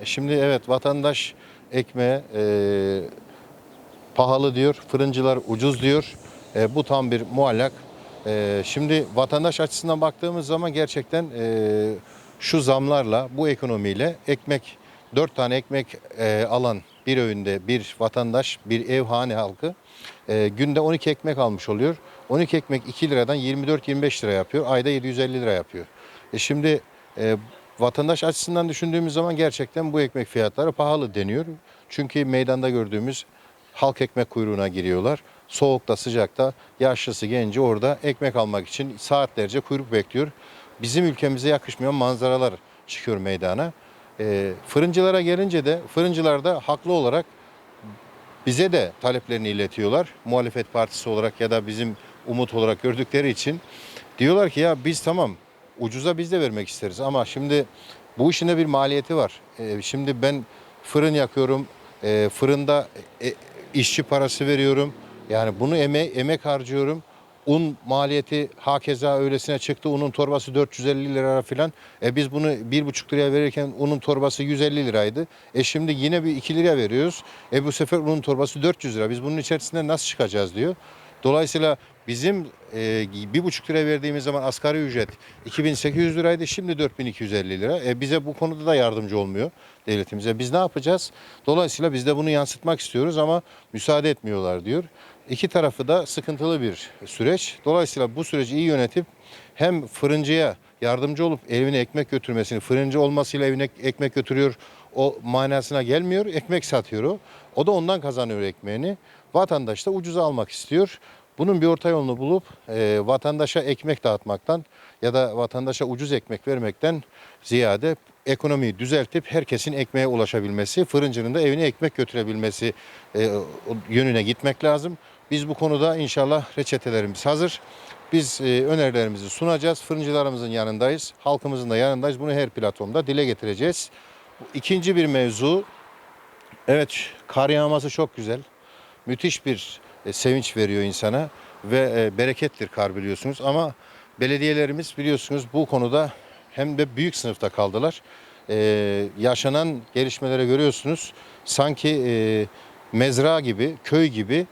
E Şimdi evet vatandaş ekmeğe e, pahalı diyor, fırıncılar ucuz diyor. E, bu tam bir muallak. E, şimdi vatandaş açısından baktığımız zaman gerçekten e, şu zamlarla, bu ekonomiyle ekmek, dört tane ekmek e, alan bir öğünde bir vatandaş, bir ev hane halkı e, günde 12 ekmek almış oluyor. 12 ekmek 2 liradan 24-25 lira yapıyor. Ayda 750 lira yapıyor. E şimdi e, vatandaş açısından düşündüğümüz zaman gerçekten bu ekmek fiyatları pahalı deniyor. Çünkü meydanda gördüğümüz halk ekmek kuyruğuna giriyorlar. Soğukta sıcakta yaşlısı genci orada ekmek almak için saatlerce kuyruk bekliyor. Bizim ülkemize yakışmayan manzaralar çıkıyor meydana. E, fırıncılara gelince de fırıncılar da haklı olarak bize de taleplerini iletiyorlar. Muhalefet partisi olarak ya da bizim umut olarak gördükleri için. Diyorlar ki ya biz tamam ucuza biz de vermek isteriz ama şimdi bu işin de bir maliyeti var. Ee, şimdi ben fırın yakıyorum, e, fırında e, işçi parası veriyorum. Yani bunu emek, emek harcıyorum. Un maliyeti hakeza öylesine çıktı. Unun torbası 450 lira falan. E biz bunu 1,5 liraya verirken unun torbası 150 liraydı. E şimdi yine bir 2 liraya veriyoruz. E bu sefer unun torbası 400 lira. Biz bunun içerisinde nasıl çıkacağız diyor. Dolayısıyla bizim e, bir buçuk lira verdiğimiz zaman asgari ücret 2800 liraydı şimdi 4250 lira. E, bize bu konuda da yardımcı olmuyor devletimize. Biz ne yapacağız? Dolayısıyla biz de bunu yansıtmak istiyoruz ama müsaade etmiyorlar diyor. İki tarafı da sıkıntılı bir süreç. Dolayısıyla bu süreci iyi yönetip hem fırıncıya yardımcı olup evine ekmek götürmesini, fırıncı olmasıyla evine ekmek götürüyor o manasına gelmiyor. Ekmek satıyor o. O da ondan kazanıyor ekmeğini. Vatandaş da ucuza almak istiyor. Bunun bir orta yolunu bulup e, vatandaşa ekmek dağıtmaktan ya da vatandaşa ucuz ekmek vermekten ziyade ekonomiyi düzeltip herkesin ekmeğe ulaşabilmesi, fırıncının da evine ekmek götürebilmesi e, yönüne gitmek lazım. Biz bu konuda inşallah reçetelerimiz hazır. Biz e, önerilerimizi sunacağız. Fırıncılarımızın yanındayız. Halkımızın da yanındayız. Bunu her platformda dile getireceğiz. İkinci bir mevzu. Evet kar yağması çok güzel. Müthiş bir e, sevinç veriyor insana ve e, berekettir kar biliyorsunuz ama belediyelerimiz biliyorsunuz bu konuda hem de büyük sınıfta kaldılar. E, yaşanan gelişmelere görüyorsunuz sanki e, mezra gibi, köy gibi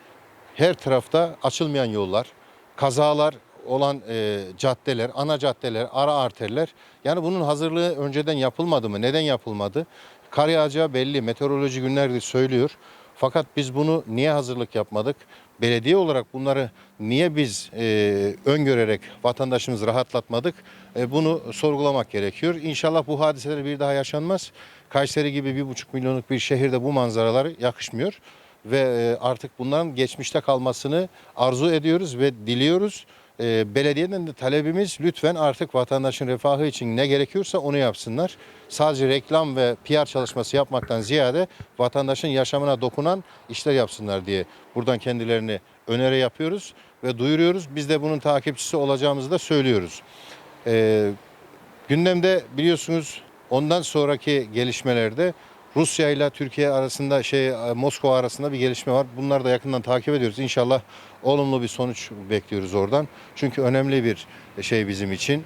her tarafta açılmayan yollar, kazalar olan e, caddeler, ana caddeler, ara arterler. Yani bunun hazırlığı önceden yapılmadı mı? Neden yapılmadı? Kar yağacağı belli. Meteoroloji günlerdir söylüyor. Fakat biz bunu niye hazırlık yapmadık? Belediye olarak bunları niye biz e, öngörerek vatandaşımızı rahatlatmadık? E, bunu sorgulamak gerekiyor. İnşallah bu hadiseler bir daha yaşanmaz. Kayseri gibi bir buçuk milyonluk bir şehirde bu manzaralar yakışmıyor ve e, artık bunların geçmişte kalmasını arzu ediyoruz ve diliyoruz. E, Belediyeden de talebimiz lütfen artık vatandaşın refahı için ne gerekiyorsa onu yapsınlar. Sadece reklam ve PR çalışması yapmaktan ziyade vatandaşın yaşamına dokunan işler yapsınlar diye buradan kendilerini öneri yapıyoruz ve duyuruyoruz. Biz de bunun takipçisi olacağımızı da söylüyoruz. E, Gündemde biliyorsunuz ondan sonraki gelişmelerde Rusya ile Türkiye arasında şey Moskova arasında bir gelişme var. Bunları da yakından takip ediyoruz. İnşallah olumlu bir sonuç bekliyoruz oradan. Çünkü önemli bir şey bizim için.